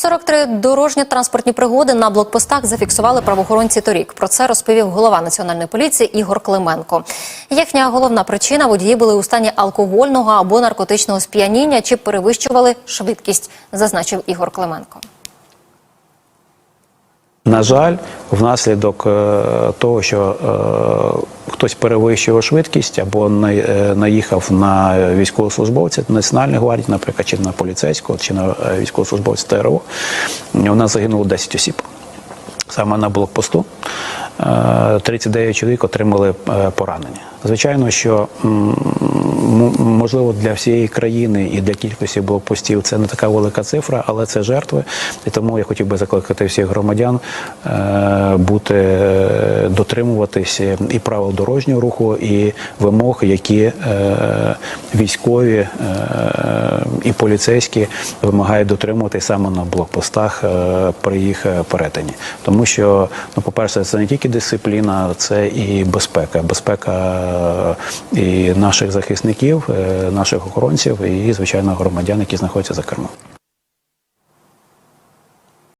43 дорожньо-транспортні пригоди на блокпостах зафіксували правоохоронці торік. Про це розповів голова національної поліції Ігор Клименко. Їхня головна причина водії були у стані алкогольного або наркотичного сп'яніння чи перевищували швидкість, зазначив Ігор Клименко. На жаль, внаслідок е, того, що е, хтось перевищував швидкість або е, наїхав на військовослужбовця Національної гвардії, наприклад, чи на поліцейського, чи на е, військовослужбовця ТРО, у нас загинуло 10 осіб. Саме на блокпосту Е, 39 чоловік отримали е, поранення. Звичайно, що можливо для всієї країни і для кількості блокпостів це не така велика цифра, але це жертви. І тому я хотів би закликати всіх громадян е, бути е, дотримуватись і правил дорожнього руху, і вимог, які е, військові і поліцейські вимагають дотримувати саме на блокпостах при їх перетині. Тому що, ну, по-перше, це не тільки дисципліна, це і безпека. Безпека і наших захисників, е, наших охоронців, і звичайно громадян, які знаходяться за кермом.